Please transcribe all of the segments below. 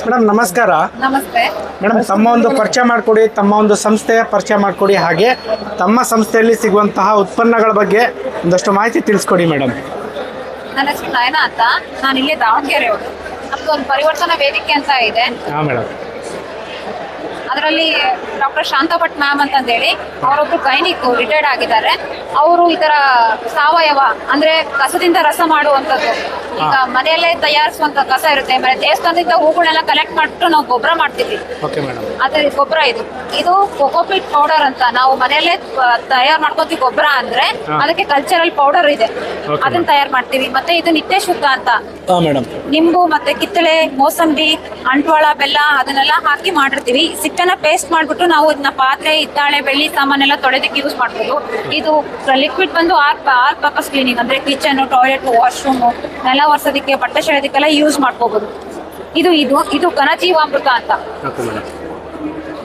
Madam ನಮಸ್ಕಾರ ನಮಸ್ತೆ. Madam ತಮ್ಮ ಒಂದು ಪರಿಚಯ ಮಾಡಿಕೊಡಿ ತಮ್ಮ ಒಂದು ಸಂಸ್ಥೆಯ ಪರಿಚಯ ಮಾಡಿಕೊಡಿ ಹಾಗೆ ತಮ್ಮ ಸಂಸ್ಥೆಯಲ್ಲಿ ಸಿಗುವಂತಹ ಉತ್ಪನ್ನಗಳ ಬಗ್ಗೆ ಒಂದಷ್ಟು ಮಾಹಿತಿ ತಿಳಿಸ್ಕೊಡಿ ಮೇಡಮ್ ನನ್ನ ಹೆಸರು ನಯನ ಅಂತ. ನಾನು ಇಲ್ಲೇ ದಾವಣಗೆರೆ ಅವರು ನಮ್ದು ಒಂದು ಪರಿವರ್ತನಾ ವೇದಿಕೆ ಅಂತ ಇದೆ. ಹಾಂ ಮೇಡಮ್ ಅದರಲ್ಲಿ ಡಾಕ್ಟರ್ ಶಾಂತಾ ಭಟ್ ಮ್ಯಾಮ್ ಅಂತಂದೇಳಿ ಅವರೊಬ್ರು ಗೈನಿಕ್ ರಿಟೈರ್ಡ್ ಆಗಿದ್ದಾರೆ. ಅವರು ಈ ತರ ಸಾವಯವ ಅಂದ್ರೆ ಕಸದಿಂದ ರಸ ಮಾಡುವಂತದ್ದು ಈಗ ಮನೆಯಲ್ಲೇ ತಯಾರಿಸುವಂತ ಕಸ ಇರುತ್ತೆ. ಆಮೇಲೆ ದೇವಸ್ಥಾನದಿಂದ ಹೂಗಳನ್ನೆಲ್ಲ ಕಲೆಕ್ಟ್ ಮಾಡ್ಬಿಟ್ಟು ನಾವು ಗೊಬ್ಬರ ಮಾಡ್ತೀವಿ. ಅದೇ ಅದ್ರ ಗೊಬ್ಬರ ಇದು. ಇದು ಕೊಕೋಪಿಟ್ ಪೌಡರ್ ಅಂತ ನಾವು ಮನೆಯಲ್ಲೇ ತಯಾರು ಮಾಡ್ಕೋತೀವಿ ಗೊಬ್ಬರ ಅಂದ್ರೆ ಅದಕ್ಕೆ ಕಲ್ಚರಲ್ ಪೌಡರ್ ಇದೆ. ಅದನ್ನ ತಯಾರು ಮಾಡ್ತೀವಿ. ಮತ್ತೆ ಇದು ನಿತ್ಯ ಶುದ್ಧ ಅಂತ. ನಿಂಬು ಮತ್ತೆ ಕಿತ್ತಳೆ ಮೋಸಂಬಿ ಅಂಟ್ವಾಳ ಬೆಲ್ಲ ಅದನ್ನೆಲ್ಲ ಹಾಕಿ ಮಾಡಿರ್ತೀವಿ. ಸಿಟ್ಟನ್ನ ಪೇಸ್ಟ್ ಮಾಡ್ಬಿಟ್ಟು ನಾವು ಇದನ್ನ ಪಾತ್ರೆ ಹಿತ್ತಾಳೆ ಬೆಳ್ಳಿ ಸಾಮಾನೆಲ್ಲ ತೊಳೆದಕ್ಕೆ ಯೂಸ್ ಮಾಡ್ಬೋದು. ಇದು ಲಿಕ್ವಿಡ್ ಬಂದು ಆರ್ ಆರ್ ಪರ್ಪಸ್ ಕ್ಲೀನಿಂಗ್ ಅಂದ್ರೆ ಕಿಚನ್ ಟಾಯ್ಲೆಟ್ ವಾಶ್ರೂಮ್ ನೆಲ ಒರೆಸೋದಕ್ಕೆ ಬಟ್ಟೆ ಸೆಳೆದಕ್ಕೆಲ್ಲ ಯೂಸ್ ಮಾಡ್ಕೋಬಹುದು ಇದು ಇದು ಇದು ಘನಜೀವಾಮೃತ ಅಂತ.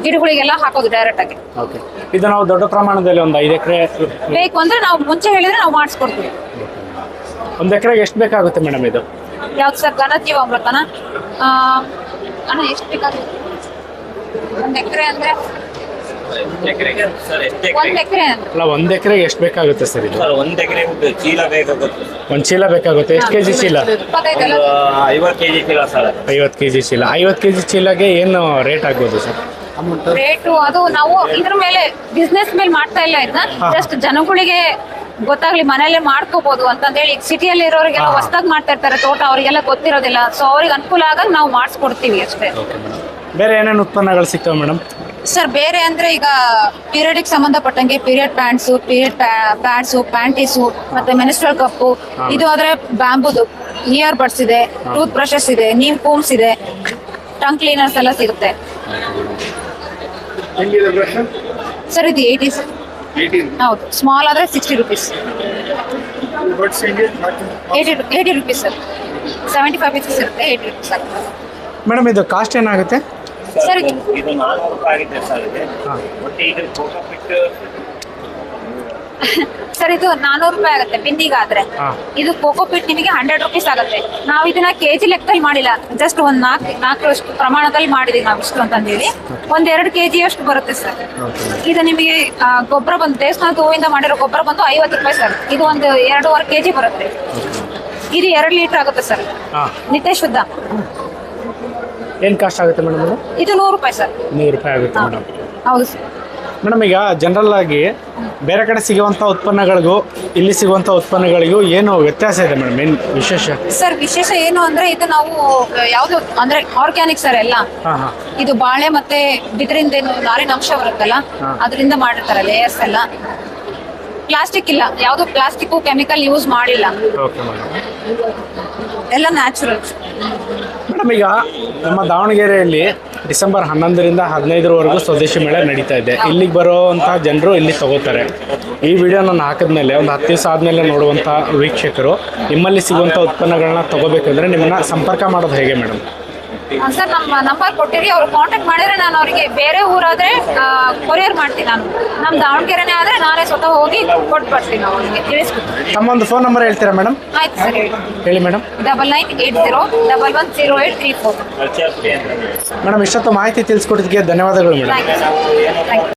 ಗಿಡಗಳಿಗೆಲ್ಲ ಹಾಕೋದು ಡೈರೆಕ್ಟ್ ಆಗಿ. ಓಕೆ. ಇದು ನಾವು ದೊಡ್ಡ ಪ್ರಮಾಣದಲ್ಲಿ ಒಂದು ಐದು ಎಕರೆ ಬೇಕು ಅಂದ್ರೆ ನಾವು ಮುಂಚೆ ಹೇಳಿದ್ರೆ ನಾವು ಮಾಡಿಸ್ಕೊಡ್ತೀವಿ. ಒಂದು ಎಕರೆಗೆ ಎಷ್ಟು ಬೇಕಾಗುತ್ತೆ ಮೇಡಮ್ ಇದು? ಯಾವ್ದು ಸರ್ ಘನಜೀವಾಮೃತನ? ಅಣ್ಣ ಎಷ್ಟು ಬೇಕಾಗುತ್ತೆ? ಒಂದ್ ಎಕರೆ ಅಂದ್ರೆ? ಒಂದ್ ಎಕರೆ ಅಂದ್ರೆ? ಅಲ್ಲ ಒಂದು ಎಕರೆಗೆ ಎಷ್ಟು ಬೇಕಾಗುತ್ತೆ ಸರ್ ಇದು? ಸರ್ ಒಂದ್ ಎಕರೆ ಚೀಲ ಬೇಕಾಗುತ್ತೆ. ಒಂದು ಚೀಲ ಬೇಕಾಗುತ್ತೆ ಎಷ್ಟು ಕೆಜಿ ಚೀಲ? ಇಪ್ಪತ್ತೈದಲ್ಲ ಒಂದು ಐವತ್ತು ಕೆಜಿ ಚೀಲ ಸರ್. ಐವತ್ತು ಕೆಜಿ ಚೀಲ. ಐವತ್ತು ಕೆಜಿ ಚೀಲಗೆ ಏನು ರೇಟ್ ಆಗ್ಬೋದು ಸರ್? ರೇಟು ಅದು ನಾವು ಇದ್ರ ಮೇಲೆ ಬಿಸ್ನೆಸ್ ಮೇಲೆ ಮಾಡ್ತಾ ಇಲ್ಲ ಇದನ್ನ. ಜಸ್ಟ್ ಜನಗಳಿಗೆ ಗೊತ್ತಾಗ್ಲಿ ಮನೆಯಲ್ಲೇ ಮಾಡ್ಕೋಬಹುದು ಅಂತಂದೇಳಿ ಸಿಟಿಯಲ್ಲಿ ಇರೋರಿಗೆಲ್ಲ. ಹೊಸದಾಗಿ ಮಾಡ್ತಾ ಇರ್ತಾರೆ ತೋಟ ಅವರಿಗೆಲ್ಲ ಗೊತ್ತಿರೋದಿಲ್ಲ. ಸೊ ಅವ್ರಿಗೆ ಅನುಕೂಲ ಆಗ ನಾವು ಮಾಡಿಸ್ಕೊಡ್ತೀವಿ ಅಷ್ಟೇ. ಬೇರೆ ಏನೇನು ಉತ್ಪನ್ನಗಳು ಸಿಗ್ತವೆ ಮೇಡಮ್? ಸರ್ ಬೇರೆ ಅಂದ್ರೆ ಈಗ ಪೀರಿಯಡಿಗೆ ಸಂಬಂಧಪಟ್ಟಂಗೆ period pants period pants panties ಮತ್ತೆ ಮೆನಿಸ್ಟ್ರಲ್ ಕಪ್ಪು ಇದು ಆದ್ರೆ ಬ್ಯಾಂಬುದು ಇಯರ್ ಬಡ್ಸ್ ಇದೆ ಟೂತ್ ಬ್ರಷಸ್ ಇದೆ ನೀಮ್ ಕೂಮ್ಸ್ ಇದೆ. ಟಂಗ್ ಕ್ಲೀನರ್ಸ್ ಎಲ್ಲ ಸಿಗುತ್ತೆ. ಸರ್ ಇದು ಏಯ್ಟಿ ಹೌದು. ಸ್ಮಾಲ್ ಆದ್ರೆ sixty rupees eighty eighty rupees sir. Seventy five pieces ಇರುತ್ತೆ ಏಯ್ಟಿ ರುಪೀಸ್ ಮೇಡಮ್ ಇದು ಕಾಸ್ಟ್ ಏನಾಗುತ್ತೆ? ಸರ್. ಇದು ರೂಪಾಯಿ ಆಗಿದೆ ಸರ್ ಇದೆ. ಮತ್ತೆ ಇದು ಫೋಟೋ ಸರ್ ಇದು ನಾನೂರು ರೂಪಾಯಿ ಆಗುತ್ತೆ ಬಿಂದಿಗಾದ್ರೆ. ಇದು ಕೋಕೋ ಪಿಟ್ ನಿಮಗೆ ಹಂಡ್ರೆಡ್ ರುಪೀಸ್ ಆಗುತ್ತೆ. ನಾವು ಇದನ್ನ ಕೆಜಿ ಲೆಕ್ಕದಲ್ಲಿ ಮಾಡಿಲ್ಲ. ಜಸ್ಟ್ ಒಂದ್ ನಾಲ್ಕು ನಾಲ್ಕರಷ್ಟು ಪ್ರಮಾಣದಲ್ಲಿ ಮಾಡಿದೀವಿ ನಾವು ಇಷ್ಟು ಅಂತಂದೇಳಿ. ಒಂದ್ ಎರಡು ಕೆಜಿ ಅಷ್ಟು ಬರುತ್ತೆ ಸರ್. ಇದು ನಿಮಗೆ ಗೊಬ್ಬರ ಬಂದು ದೇವಸ್ಥಾನದ ಹೂವಿಂದ ಮಾಡಿರೋ ಗೊಬ್ಬರ ಬಂದು ಐವತ್ತು ರೂಪಾಯಿ ಸರ್. ಇದು ಒಂದು ಎರಡೂವರೆ ಕೆಜಿ ಬರುತ್ತೆ. ಇದು ಎರಡು ಲೀಟರ್ ಆಗುತ್ತೆ ಸರ್. ನಿತ್ಯ ಶುದ್ಧ. ಏನು ಕಾಸ್ಟ್ ಆಗುತ್ತೆ ಮೇಡಮ್ ಇದು? ಇದು ನೂರು ರೂಪಾಯಿ ಸರ್. ನೂರು ರೂಪಾಯಿ ಆಗುತ್ತೆ ಮೇಡಮ್ ಹೌದು ಸರ್. ಮೇಡಮ್ ಈಗ ಜನರಲ್ ಆಗಿ ಬೇರೆ ಕಡೆ ಸಿಗುವಂಥ ಉತ್ಪನ್ನಗಳಿಗೂ ಇಲ್ಲಿ ಸಿಗುವಂಥ ಉತ್ಪನ್ನಗಳಿಗೂ ಏನು ವ್ಯತ್ಯಾಸ ಇದೆ ಮೇಡಮ್ ಏನು ವಿಶೇಷ? ಸರ್ ವಿಶೇಷ ಏನು ಅಂದ್ರೆ ಇದು ನಾವು ಯಾವ್ದು ಅಂದ್ರೆ ಆರ್ಗ್ಯಾನಿಕ್ ಸರ್ ಎಲ್ಲ. ಹಾಂ ಹಾಂ. ಇದು ಬಾಳೆ ಮತ್ತೆ ಬಿದಿರಿಂದ ಏನು ನಾರಿನ ಅಂಶ ಬರುತ್ತಲ್ಲ ಅದರಿಂದ ಮಾಡಿರ್ತಾರೆ ಲೇಯರ್ಸ್ ಎಲ್ಲ. ಪ್ಲಾಸ್ಟಿಕ್ ಇಲ್ಲ. ಯಾವುದು ಪ್ಲಾಸ್ಟಿಕ್ ಕೆಮಿಕಲ್ ಯೂಸ್ ಮಾಡಿಲ್ಲ. ಓಕೆ ಮೇಡಮ್ ಎಲ್ಲ ನ್ಯಾಚುರಲ್ ಮೇಡಮ್, ಈಗ ನಮ್ಮ ದಾವಣಗೆರೆಯಲ್ಲಿ ಡಿಸೆಂಬರ್ ಹನ್ನೊಂದರಿಂದ ಹದಿನೈದರವರೆಗೂ ಸ್ವದೇಶಿ ಮೇಳ ನಡೀತಾ ಇದೆ. ಇಲ್ಲಿಗೆ ಬರೋವಂಥ ಜನರು ಇಲ್ಲಿ ತಗೋತಾರೆ. ಈ ವಿಡಿಯೋ ನಾನು ಹಾಕಿದ್ಮೇಲೆ, ಒಂದು ಹತ್ತು ದಿವಸ ಆದಮೇಲೆ ನೋಡುವಂಥ ವೀಕ್ಷಕರು ನಿಮ್ಮಲ್ಲಿ ಸಿಗುವಂಥ ಉತ್ಪನ್ನಗಳನ್ನ ತಗೋಬೇಕಂದ್ರೆ ನಿಮ್ಮನ್ನ ಸಂಪರ್ಕ ಮಾಡೋದು ಹೇಗೆ ಮೇಡಮ್? ಸರ್ ನಮ್ಮ ನಂಬರ್ ಕೊಟ್ಟಿರಿ. ಅವ್ರು ಕಾಂಟ್ಯಾಕ್ಟ್ ಮಾಡಿದ್ರೆ ನಾನು ಅವರಿಗೆ ಬೇರೆ ಊರಾದ್ರೆ ಕೊರಿಯರ್ ಮಾಡ್ತೀನಿ ನಾನು. ನಮ್ಮ ದಾವಣಗೆರೆನೇ ಆದ್ರೆ ನಾನೇ ಸ್ವತಃ ಹೋಗಿ ಕೊಟ್ಟು ಬರ್ತೀನಿ ಅವ್ರಿಗೆ. ತಿಳಿಸ್ಬಿಟ್ಟು ನಮ್ಮೊಂದು ಒಂದು ಫೋನ್ ನಂಬರ್ ಹೇಳ್ತೀರಾ ಮೇಡಮ್ ಆಯ್ತು ಸರ್ ಹೇಳಿ. Madam double nine eight zero double one zero eight three four madam ಇಷ್ಟೊತ್ತು ಮಾಹಿತಿ ತಿಳಿಸ್ಕೊಟ್ಟಿದ್ದಕ್ಕೆ ಧನ್ಯವಾದಗಳು ಮೇಡಮ್